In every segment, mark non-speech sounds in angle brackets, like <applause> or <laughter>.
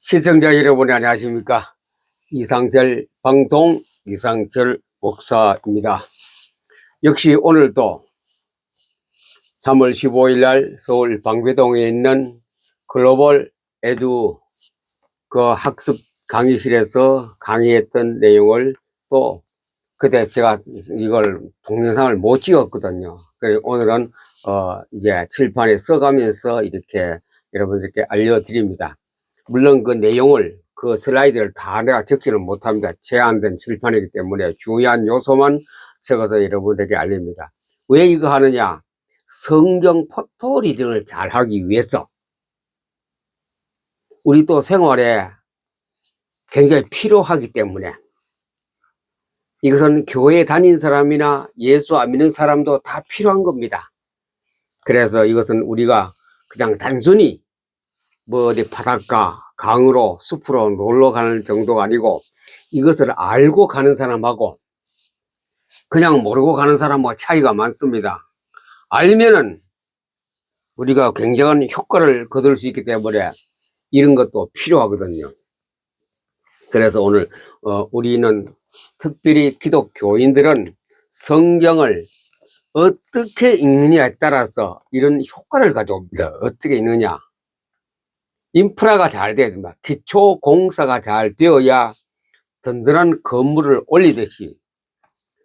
시청자 여러분 안녕하십니까 이상철 방송 이상철 목사입니다 역시 오늘도 3월 15일 날 서울 방배동에 있는 글로벌 에듀 그 학습 강의실에서 강의했던 내용을 또 그때 제가 이걸 동영상을 못 찍었거든요. 그래서 오늘은 어 이제 칠판에 써가면서 이렇게 여러분들께 알려드립니다. 물론 그 내용을 그 슬라이드를 다 내가 적지는 못합니다. 제한된 칠판이기 때문에 중요한 요소만 적어서 여러분들에게 알립니다. 왜 이거 하느냐? 성경 포토 리딩을 잘 하기 위해서 우리 또 생활에 굉장히 필요하기 때문에 이것은 교회 다닌 사람이나 예수 안 믿는 사람도 다 필요한 겁니다. 그래서 이것은 우리가 그냥 단순히 뭐 어디 바닷가, 강으로, 숲으로 놀러 가는 정도가 아니고 이것을 알고 가는 사람하고 그냥 모르고 가는 사람하고 차이가 많습니다. 알면은 우리가 굉장한 효과를 거둘 수 있기 때문에 이런 것도 필요하거든요. 그래서 오늘 어, 우리는 특별히 기독교인들은 성경을 어떻게 읽느냐에 따라서 이런 효과를 가져옵니다. 어떻게 읽느냐. 인프라가 잘 돼야 된다. 기초 공사가 잘 되어야 든든한 건물을 올리듯이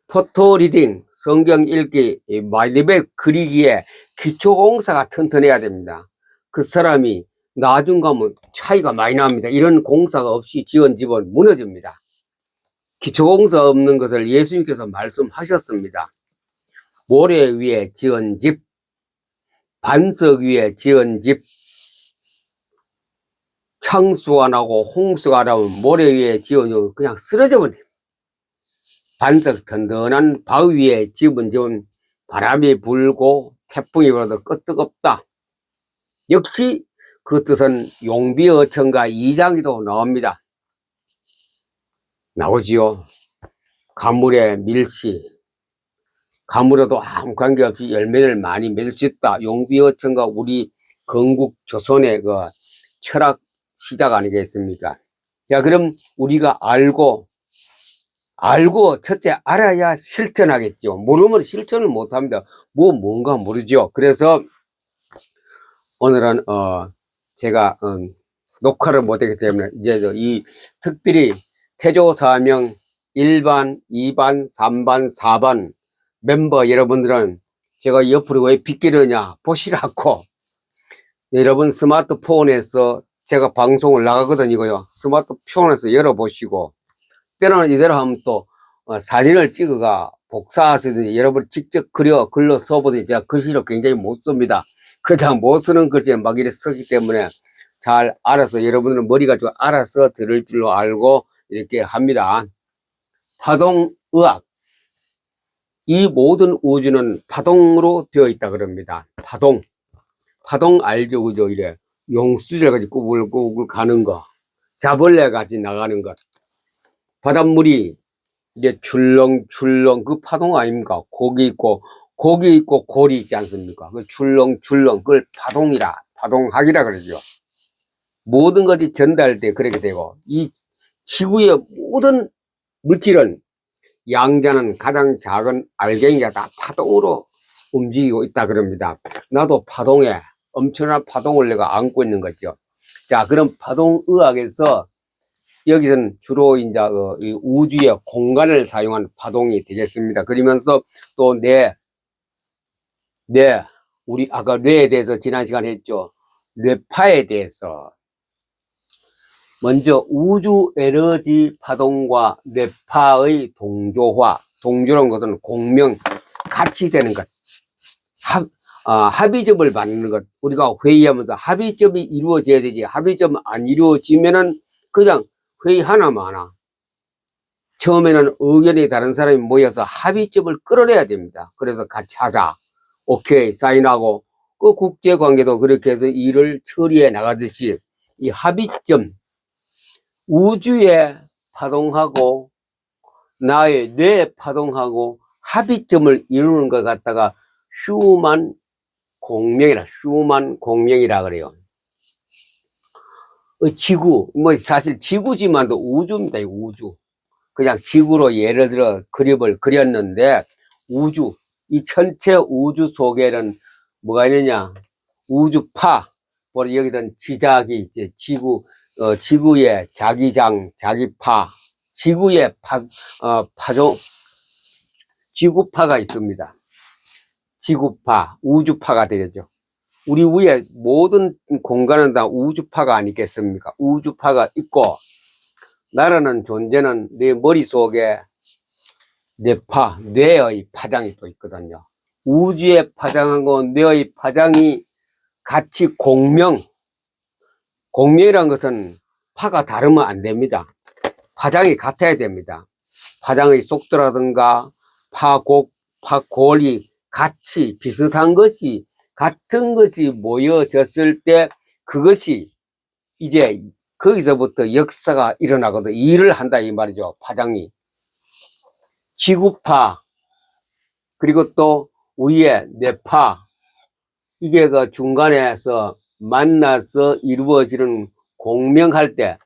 포토 리딩, 성경 읽기, 이 마이드백 그리기에 기초 공사가 튼튼해야 됩니다. 그 사람이 나중 가면 차이가 많이 납니다. 이런 공사가 없이 지은 집은 무너집니다. 기초 공사 없는 것을 예수님께서 말씀하셨습니다. 모래 위에 지은 집, 반석 위에 지은 집, 창수가 나고 홍수가 나면 모래 위에 지어놓으면 그냥 쓰러져 버려. 반석 든든한 바위 위에 집은 집은 바람이 불고 태풍이 불어도 끄떡없다. 역시 그 뜻은 용비어천가 2장에도 나옵니다. 나오지요. 가물에 밀시. 가물에도 아무 관계없이 열매를 많이 맺을 수 있다. 용비어천가 우리 건국 조선의 그 철학 시작 아니겠습니까? 자, 그럼 우리가 알고, 알고 첫째 알아야 실천하겠죠. 모르면 실천을 못 합니다. 뭐, 뭔가 모르죠. 그래서 오늘은, 어, 제가, 음, 녹화를 못하기 때문에 이제 저 이 특별히 태조사명 1반, 2반, 3반, 4반 멤버 여러분들은 제가 옆으로 왜 빗기르냐 보시라고 여러분 스마트폰에서 제가 방송을 나가거든요. 스마트폰에서 열어보시고, 때로는 이대로 하면 또 어, 사진을 찍어가 복사하시든지 여러분 직접 그려, 글로 써보든지 제가 글씨로 굉장히 못 씁니다. 그냥 못 쓰는 글씨에 막 이렇게 쓰기 때문에 잘 알아서 여러분들은 머리가 좀 알아서 들을 줄로 알고 이렇게 합니다. 파동의학. 이 모든 우주는 파동으로 되어 있다 그럽니다. 파동. 파동 알죠, 그죠? 이래. 용수절 같이 꾸불꾸불 가는 거, 자벌레 같이 나가는 것, 바닷물이 이제 출렁출렁 그 파동 아닙니까? 고기 있고 고기 있고 골이 있지 않습니까? 그 출렁출렁 그걸 파동이라 파동학이라 그러죠. 모든 것이 전달돼 그렇게 되고 이 지구의 모든 물질은 양자는 가장 작은 알갱이가 다 파동으로 움직이고 있다 그럽니다. 나도 파동에 엄청난 파동을 내가 안고 있는 거죠. 자, 그럼 파동의학에서 여기서는 주로 이제 그 우주의 공간을 사용한 파동이 되겠습니다. 그러면서 또 뇌, 뇌, 우리 아까 뇌에 대해서 지난 시간에 했죠. 뇌파에 대해서 먼저 우주 에너지 파동과 뇌파의 동조화, 동조라는 것은 공명, 같이 되는 것. 합, 아, 합의점을 받는 것. 우리가 회의하면서 합의점이 이루어져야 되지. 합의점 안 이루어지면은 그냥 회의 하나만 하나. 처음에는 의견이 다른 사람이 모여서 합의점을 끌어내야 됩니다. 그래서 같이 하자. 오케이. 사인하고. 그 국제관계도 그렇게 해서 일을 처리해 나가듯이 이 합의점, 우주의 파동하고 나의 뇌 파동하고 합의점을 이루는 것 갖다가 휴만 공명이라 휴만 공명이라 그래요. 어, 지구, 뭐 사실 지구지만도 우주입니다. 이 우주. 그냥 지구로 예를 들어 그림을 그렸는데 우주, 이 전체 우주 속에는 뭐가 있느냐? 우주파, 바로 여기는 지작이 이제 지구, 어, 지구의 자기장, 자기파, 지구의 파, 어, 파종, 지구파가 있습니다. 지구파, 우주파가 되겠죠. 우리 위에 모든 공간은 다 우주파가 아니겠습니까? 우주파가 있고, 나라는 존재는 내 머릿속에 뇌파, 뇌의 파장이 또 있거든요. 우주의 파장하고 뇌의 파장이 같이 공명, 공명이라는 것은 파가 다르면 안 됩니다. 파장이 같아야 됩니다. 파장의 속도라든가 파곡, 파골이 같이 비슷한 것이 같은 것이 모여졌을 때 그것이 이제 거기서부터 역사가 일어나거든. 일을 한다 이 말이죠. 파장이. 지구파 그리고 또 위에 뇌파 이게 그 중간에서 만나서 이루어지는 공명할 때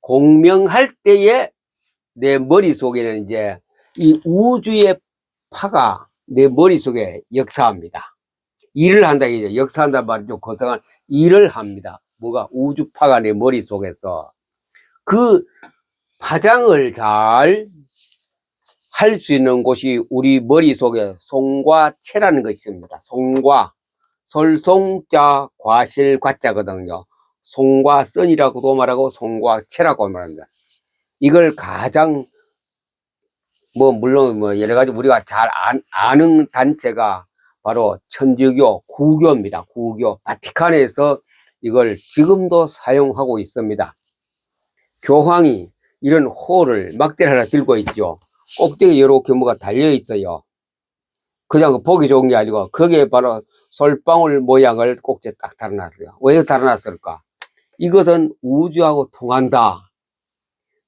공명할 때에 내 머릿속에는 이제 이 우주의 파가 내 머릿속에 역사합니다. 일을 한다 이제 역사한다 말이죠. 고상한 일을 합니다. 뭐가 우주파가 내 머릿속에서 그 파장을 잘 할 수 있는 곳이 우리 머릿속에 송과 체라는 것이 있습니다. 송과 솔송자 과실 과자거든요. 송과 선이라고도 말하고 송과 체라고 말합니다. 이걸 가장 뭐 물론 뭐 여러 가지 우리가 잘 안- 아는 단체가 바로 천주교 구교입니다. 구교 바티칸에서 이걸 지금도 사용하고 있습니다. 교황이 이런 호를 막대를 하나 들고 있죠. 꼭대기에 이렇게 뭐가 달려 있어요. 그냥 보기 좋은 게 아니고 거기에 바로 솔방울 모양을 꼭지에 딱 달아놨어요. 왜 달아놨을까? 이것은 우주하고 통한다.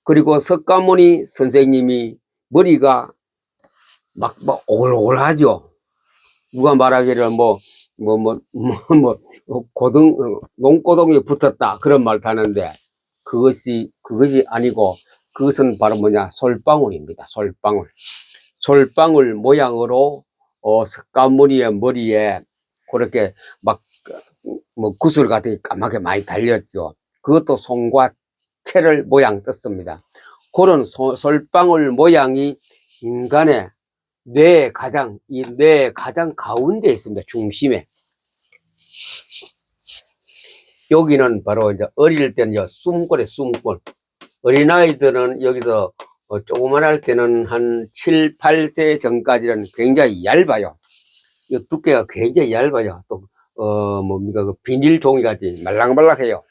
그리고 석가모니 선생님이 머리가 막, 막 오글오글하죠. 누가 말하기를 뭐, 뭐, 뭐, 뭐, <laughs> 뭐, 고등, 어, 농고동에 붙었다. 그런 말도 하는데, 그것이, 그것이 아니고, 그것은 바로 뭐냐, 솔방울입니다. 솔방울. 솔방울 모양으로, 어, 석가모니의 머리에, 그렇게 막, 뭐, 구슬 같은 게 까맣게 많이 달렸죠. 그것도 송과 채를 모양 떴습니다. 그런 소- 솔방울 모양이 인간의 뇌 가장, 이 뇌 가장 가운데 있습니다. 중심에. 여기는 바로 이제 어릴 때는 이제 숨골에 숨골. 어린아이들은 여기서 어, 조그만 할 때는 한 7, 8세 전까지는 굉장히 얇아요. 이 두께가 굉장히 얇아요. 또, 어, 뭡니까, 그 비닐 종이 같이 말랑말랑해요.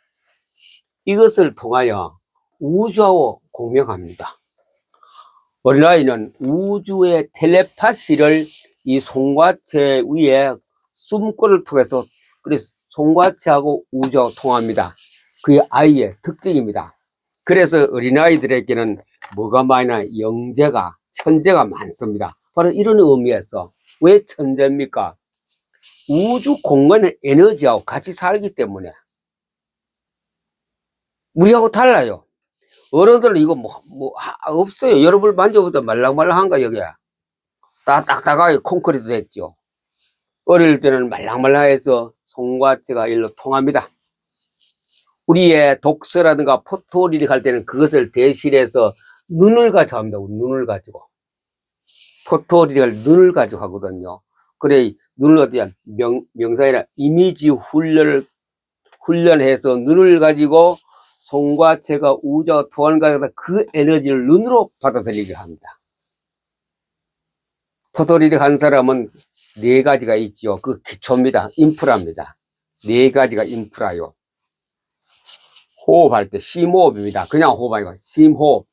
이것을 통하여 우주하고 공명합니다. 어린아이는 우주의 텔레파시를 이 송과체 위에 숨골을 통해서 그래서 송과체하고 우주하고 통합니다. 그게 아이의 특징입니다. 그래서 어린아이들에게는 뭐가 많이나 영재가 천재가 많습니다. 바로 이런 의미에서 왜 천재입니까? 우주 공간의 에너지하고 같이 살기 때문에 우리하고 달라요. 어른들은 이거 뭐, 뭐, 하- 없어요. 여러분 만져보다 말랑말랑한가, 여기. 다 딱딱하게 콘크리트 됐죠. 어릴 때는 말랑말랑해서 송과체가 일로 통합니다. 우리의 독서라든가 포토리를 할 때는 그것을 대신해서 눈을 가지고 합니다. 눈을 가지고. 포토리를 눈을 가지고 하거든요. 그래, 이 눈을 어디야? 명, 명사이나 이미지 훈련을, 훈련해서 눈을 가지고 송과체가 우주와 통한가다 그 에너지를 눈으로 받아들이게 합니다. 포토리를 한 사람은 네 가지가 있죠. 그 기초입니다. 인프라입니다. 네 가지가 인프라요. 호흡할 때 심호흡입니다. 그냥 호흡 아니고 심호흡.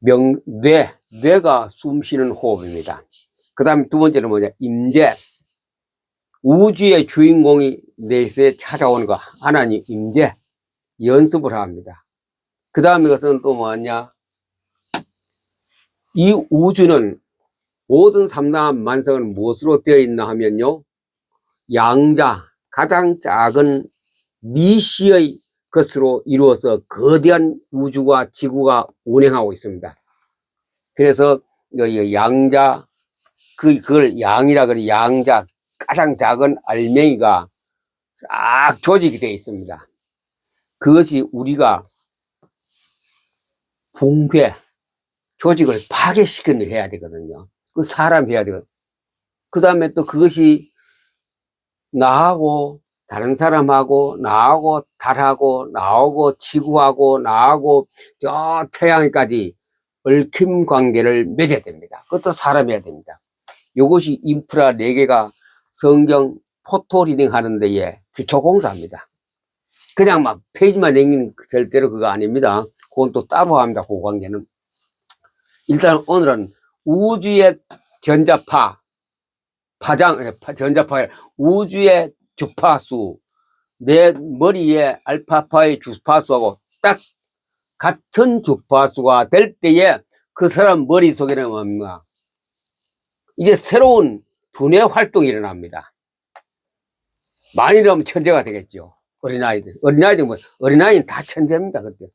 명, 뇌, 뇌가 숨 쉬는 호흡입니다. 그 다음에 두 번째는 뭐냐, 임재. 우주의 주인공이 뇌에 찾아오는 거. 하나님 임재. 연습을 합니다. 그 다음에 것은 또 뭐냐, 이 우주는 모든 삼다한 만성은 무엇으로 되어 있나 하면요, 양자, 가장 작은 미시의 것으로 이루어서 거대한 우주와 지구가 운행하고 있습니다. 그래서 이 양자 그 그걸 양이라 그래 양자 가장 작은 알맹이가 쫙 조직이 되어 있습니다. 그것이 우리가 붕괴 조직을 파괴시키는 해야 되거든요. 그 사람 해야 되거든요. 그 다음에 또 그것이 나하고 다른 사람하고 나하고 달하고 나하고 지구하고 나하고 저 태양까지 얽힘 관계를 맺어야 됩니다. 그것도 사람이어야 됩니다. 이것이 인프라 4개가 성경 포토 리딩 하는 데에 기초공사입니다. 그냥 막 페이지만 남기는 그 절대로 그거 아닙니다. 그건 또 따로 합니다. 그 관계는. 일단 오늘은 우주의 전자파, 파장, 전자파, 우주의 주파수, 내 머리에 알파파의 주파수하고 딱 같은 주파수가 될 때에 그 사람 머릿속에는 뭡니까? 이제 새로운 두뇌 활동이 일어납니다. 많이 일어나면 천재가 되겠죠. 어린아이들. 어린아이들 뭐, 어린아이는 다 천재입니다, 그때.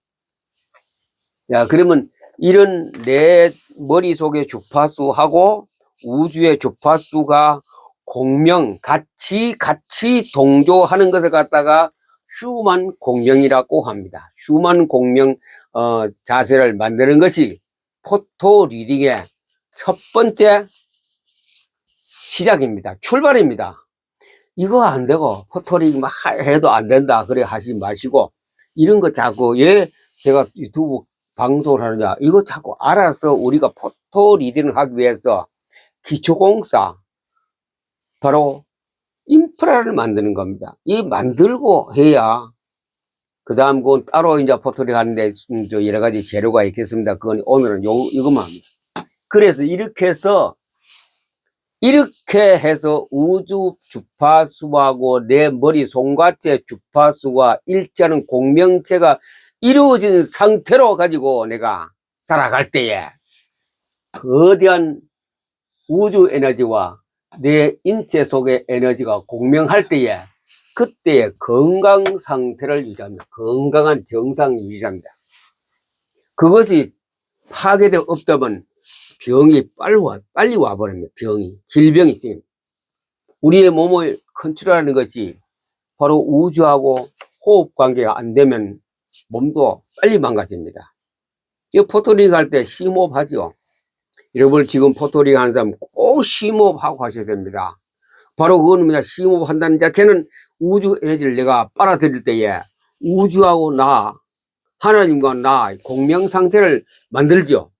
야, 그러면 이런 내 머릿속의 주파수하고 우주의 주파수가 공명, 같이, 같이 동조하는 것을 갖다가 휴만 공명이라고 합니다. 휴만 공명, 어, 자세를 만드는 것이 포토 리딩의 첫 번째 시작입니다. 출발입니다. 이거 안 되고 포토리 막 해도 안 된다 그래 하지 마시고 이런 거 자꾸 왜 제가 유튜브 방송을 하느냐 이거 자꾸 알아서 우리가 포토 리딩을 하기 위해서 기초공사 바로 인프라를 만드는 겁니다. 이 만들고 해야 그 다음 건 따로 이제 포토리 하는데 여러 가지 재료가 있겠습니다. 그건 오늘은 요 이것만 합니다. 그래서 이렇게 해서 이렇게 해서 우주 주파수하고 내 머리 손가락의 주파수가 일치하는 공명체가 이루어진 상태로 가지고 내가 살아갈 때에 거대한 우주 에너지와 내 인체 속의 에너지가 공명할 때에 그때의 건강 상태를 유지합니다. 건강한 정상 유지합니다. 그것이 파괴되어 없다면 병이 빨리 와, 빨리 와버립니다. 병이. 질병이 있습니다. 우리의 몸을 컨트롤하는 것이 바로 우주하고 호흡 관계가 안 되면 몸도 빨리 망가집니다. 이 포토링 할 때 심호흡 하죠. 여러분 지금 포토링 하는 사람 꼭 심호흡 하고 하셔야 됩니다. 바로 뭐냐, 심호흡 한다는 자체는 우주 에너지를 내가 빨아들일 때에 우주하고 나, 하나님과 나, 공명 상태를 만들죠.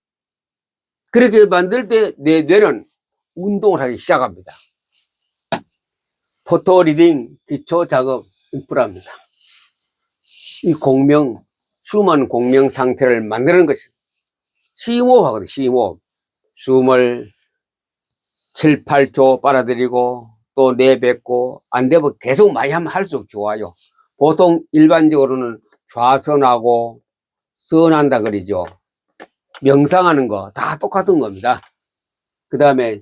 그렇게 만들 때 내 뇌는 운동을 하기 시작합니다. 포토 리딩 기초 작업 인프라입니다. 이 공명, 수만 공명 상태를 만드는 것이 심호흡 하거든요, 심호흡. 숨을 7, 8초 빨아들이고 또 내뱉고 안 되면 계속 많이 하면 할수록 좋아요. 보통 일반적으로는 좌선하고 선한다 그러죠. 명상하는 거 다 똑같은 겁니다. 그 다음에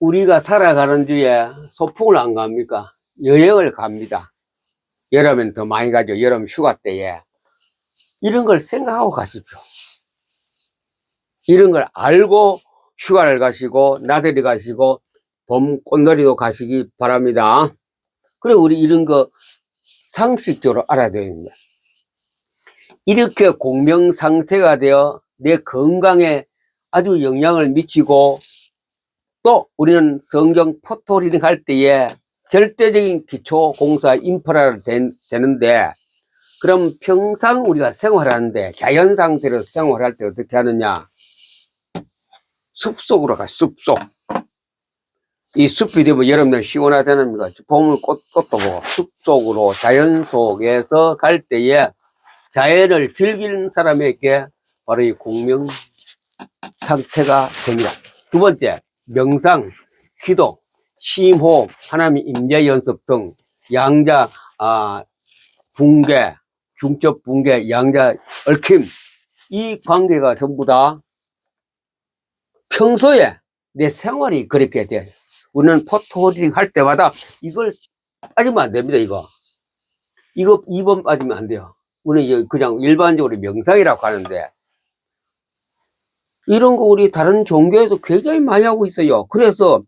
우리가 살아가는 주에 소풍을 안 갑니까? 여행을 갑니다. 여름엔 더 많이 가죠. 여름 휴가 때에. 이런 걸 생각하고 가십시오. 이런 걸 알고 휴가를 가시고 나들이 가시고 봄 꽃놀이도 가시기 바랍니다. 그리고 우리 이런 거 상식적으로 알아야 됩니다. 이렇게 공명 상태가 되어 내 건강에 아주 영향을 미치고 또 우리는 성경 포토 리딩 할 때에 절대적인 기초 공사 인프라를 된- 되는데 그럼 평상 우리가 생활하는데 자연 상태로 생활할 때 어떻게 하느냐? 숲속으로 가 숲속. 이 숲이 되면 시원하다는 거 봄을 꽃, 꽃도 보고 숲속으로 자연 속에서 갈 때에 자연을 즐기는 사람에게 바로 이 공명 상태가 됩니다. 두 번째, 명상, 기도, 심호흡, 하나님 임재 연습 등 양자, 아, 붕괴, 중적 붕괴, 양자 얽힘, 이 관계가 전부 다 평소에 내 생활이 그렇게 돼. 우리는 포토리딩 할 때마다 이걸 빠지면 안 됩니다, 이거. 이거 2번 빠지면 안 돼요. 우리는 그냥 일반적으로 명상이라고 하는데 이런 거 우리 다른 종교에서 굉장히 많이 하고 있어요. 그래서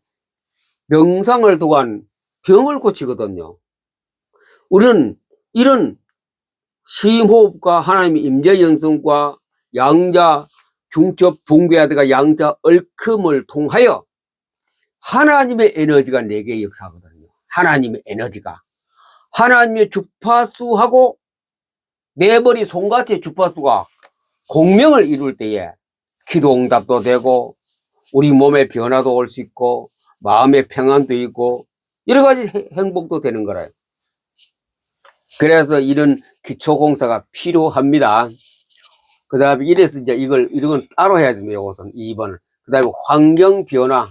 명상을 통한 병을 고치거든요. 우리는 이런 심호흡과 하나님의 임재 연성과 양자 중첩 붕괴하다가 양자 얽힘을 통하여 하나님의 에너지가 내게 역사하거든요. 하나님의 에너지가 하나님의 주파수하고 내 머리 손같이 주파수가 공명을 이룰 때에 기도 응답도 되고 우리 몸의 변화도 올 수 있고 마음의 평안도 있고 여러 가지 해- 행복도 되는 거라요. 그래서 이런 기초 공사가 필요합니다. 그 다음에 이래서 이제 이걸, 이런 건 따로 해야 됩니다. 요것은 2번을. 그 다음에 환경 변화.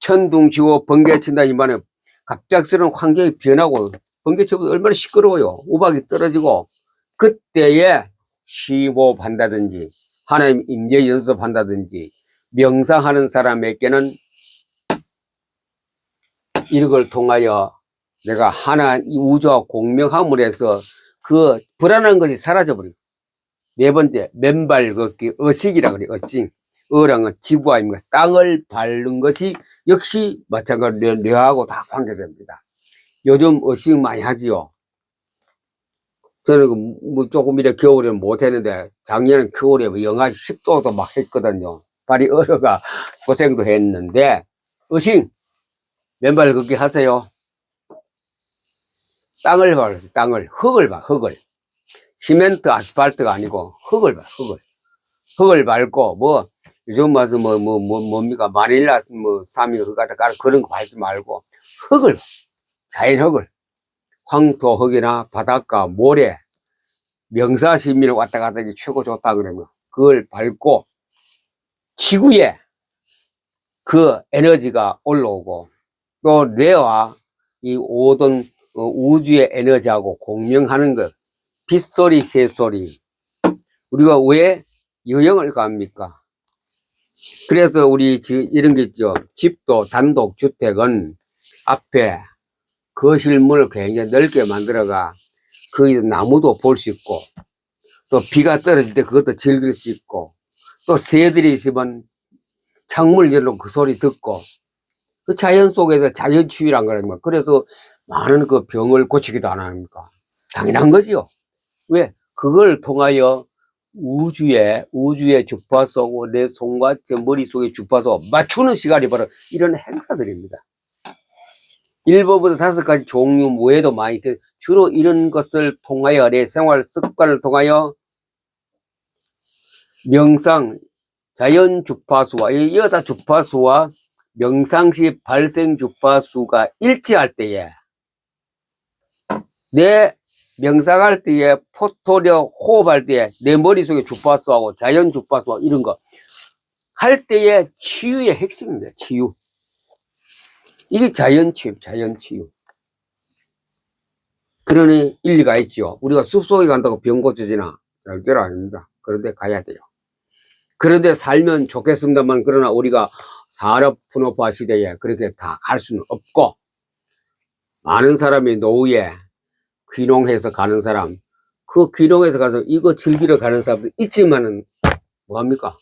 천둥 치고 번개 친다 이 말은 갑작스러운 환경이 변하고 번개 치면 얼마나 시끄러워요. 우박이 떨어지고 그때에 시호흡 한다든지 하나님 임재 연습한다든지 명상하는 사람에게는 이런 걸 통하여 내가 하나 이 우주와 공명함을 해서 그 불안한 것이 사라져버리고 네 번째 맨발 걷기 어식이라 그래 어식 어랑은 지구 아닙니까 땅을 밟는 것이 역시 마찬가지로 뇌하고 다 관계됩니다. 요즘 어식 많이 하지요 저는 그뭐 조금 이래 겨울에 못 했는데 작년에 겨울에 뭐 영하 10도도 막 했거든요. 발이 얼어가 고생도 했는데 어식 맨발 걷기 하세요. 땅을 밟았어 땅을. 흙을 봐 흙을. 시멘트 아스팔트가 아니고 흙을 봐 흙을. 흙을 밟고 뭐 요즘 와서 뭐 뭐 뭐 뭡니까? 마닐라 뭐 사미 흙 갖다 깔아 그런 거 밟지 말고 흙을 봐. 자연 흙을 황토 흙이나 바닷가 모래 명사시민을 왔다 갔다 하기 최고 좋다 그러면 그걸 밟고 지구에 그 에너지가 올라오고 또 뇌와 이 오던 어, 우주의 에너지하고 공명하는 것 빗소리 새소리 우리가 왜 여행을 갑니까? 그래서 우리 지- 이런 게 있죠. 집도 단독 주택은 앞에 거실문을 굉장히 넓게 만들어가 거기서 나무도 볼 수 있고 또 비가 떨어질 때 그것도 즐길 수 있고 또 새들이 있으면 창문을 열고 그 소리 듣고 그 자연 속에서 자연 치유란 거랍니까? 그래서 많은 그 병을 고치기도 안 합니까? 당연한 거지요. 왜? 그걸 통하여 우주의, 우주의 주파수하고 내 손과 제 머릿속의 주파수 맞추는 시간이 바로 이런 행사들입니다. 1번부터 다섯 가지 종류 외에도 많이 있고 주로 이런 것을 통하여 내 생활 습관을 통하여 명상, 자연 주파수와 이 여다 주파수와 명상 시 발생 주파수가 일치할 때에 내 명상할 때에 포토력 호흡할 때에 내 머릿속에 주파수하고 자연 주파수 이런 거 할 때에 치유의 핵심입니다. 치유. 이게 자연 치유, 자연 치유. 그러니 일리가 있죠. 우리가 숲속에 간다고 병 고쳐지나? 절대로 아닙니다. 그런데 가야 돼요. 그런데 살면 좋겠습니다만 그러나 우리가 산업 분업화 시대에 그렇게 다 갈 수는 없고 많은 사람이 노후에 귀농해서 가는 사람 그 귀농해서 가서 이거 즐기러 가는 사람도 있지만은 뭐합니까?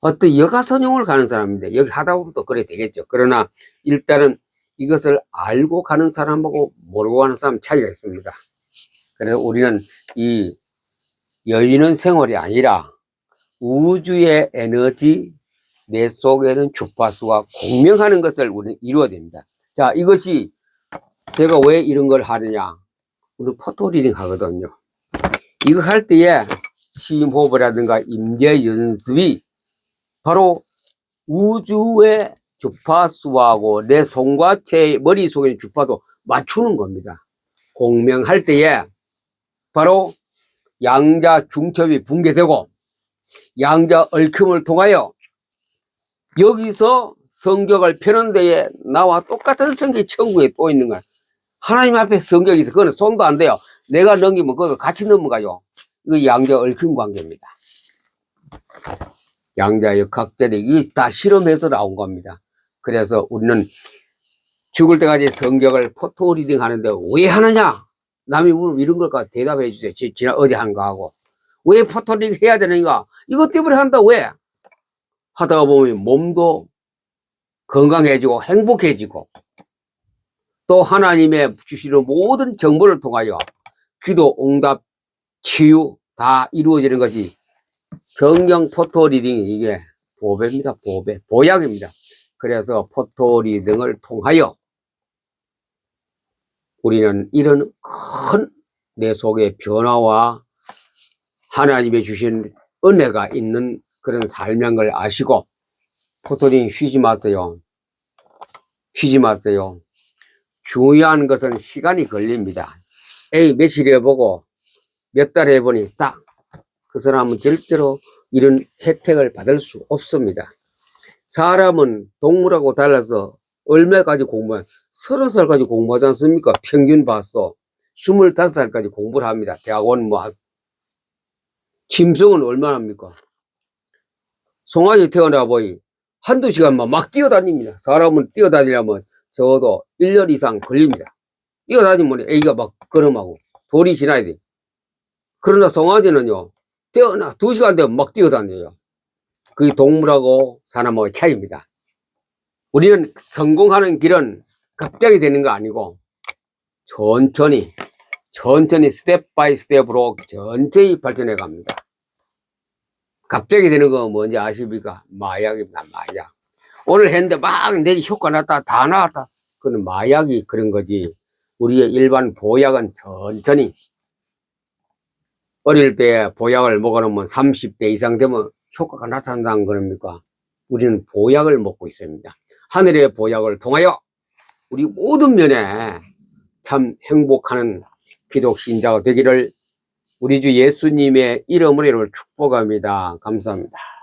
어떤 여가 선용을 가는 사람인데 여기 하다 보면 또 그래 되겠죠. 그러나 일단은 이것을 알고 가는 사람하고 모르고 가는 사람 차이가 있습니다. 그래서 우리는 이 여유는 생활이 아니라 우주의 에너지 내 속에는 주파수가 공명하는 것을 우리는 이루어야 됩니다. 자, 이것이 제가 왜 이런 걸 하느냐. 우리 포토 리딩 하거든요. 이거 할 때에 심호흡이라든가 임재 연습이 바로 우주의 주파수하고 내 손과 제 머릿속에 주파수 맞추는 겁니다. 공명할 때에 바로 양자 중첩이 붕괴되고 양자 얽힘을 통하여 여기서 성격을 펴는 데에 나와 똑같은 성격이 천국에 또 있는 거야. 하나님 앞에 성격이 있어. 그거는 손도 안 돼요. 내가 넘기면 그것도 같이 넘어가요. 이거 양자 얽힘 관계입니다. 양자 역학절이 이게 다 실험해서 나온 겁니다. 그래서 우리는 죽을 때까지 성격을 포토 리딩 하는데 왜 하느냐? 남이 물으면 이런 걸까 대답해 주세요. 지, 지난 어제 한 거하고. 왜 포토링 해야 되는가? 이것 때문에 한다, 왜? 하다가 보면 몸도 건강해지고 행복해지고 또 하나님의 주시는 모든 정보를 통하여 기도, 응답, 치유 다 이루어지는 것이 성경 포토 리딩이 이게 보배입니다. 보배. 보약입니다. 그래서 포토 리딩을 통하여 우리는 이런 큰 내 속의 변화와 하나님의 주신 은혜가 있는 그런 걸 아시고 포토링 쉬지 마세요. 쉬지 마세요. 중요한 것은 시간이 걸립니다. 에이, 며칠 해보고 몇 달 해보니 딱 그 사람은 절대로 이런 혜택을 받을 수 없습니다. 사람은 동물하고 달라서 얼마까지 공부해? 서른 살까지 공부하지 않습니까? 평균 봤어. 스물다섯 살까지 공부를 합니다. 대학원 뭐. 하- 짐승은 얼마나 합니까? 송아지 태어나 보이 한두 시간만 막 뛰어다닙니다. 사람은 뛰어다니려면 적어도 1년 이상 걸립니다. 뛰어다니면 애기가 막 걸음하고 돌이 지나야 돼. 그러나 송아지는요, 뛰어나 두 시간 되면 막 뛰어다녀요. 그게 동물하고 사람하고의 차이입니다. 우리는 성공하는 길은 갑자기 되는 거 아니고 천천히, 천천히 스텝 바이 스텝으로 천천히 발전해 갑니다. 갑자기 되는 거 뭔지 아십니까? 마약입니다, 마약. 오늘 했는데 막 내일 효과 났다, 다 나왔다. 그건 마약이 그런 거지. 우리의 일반 보약은 천천히. 어릴 때 보약을 먹어놓으면 30대 이상 되면 효과가 나타난다는 겁니까? 우리는 보약을 먹고 있습니다. 하늘의 보약을 통하여 우리 모든 면에 참 행복하는 기독 신자가 되기를 우리 주 예수님의 이름으로 축복합니다. 감사합니다.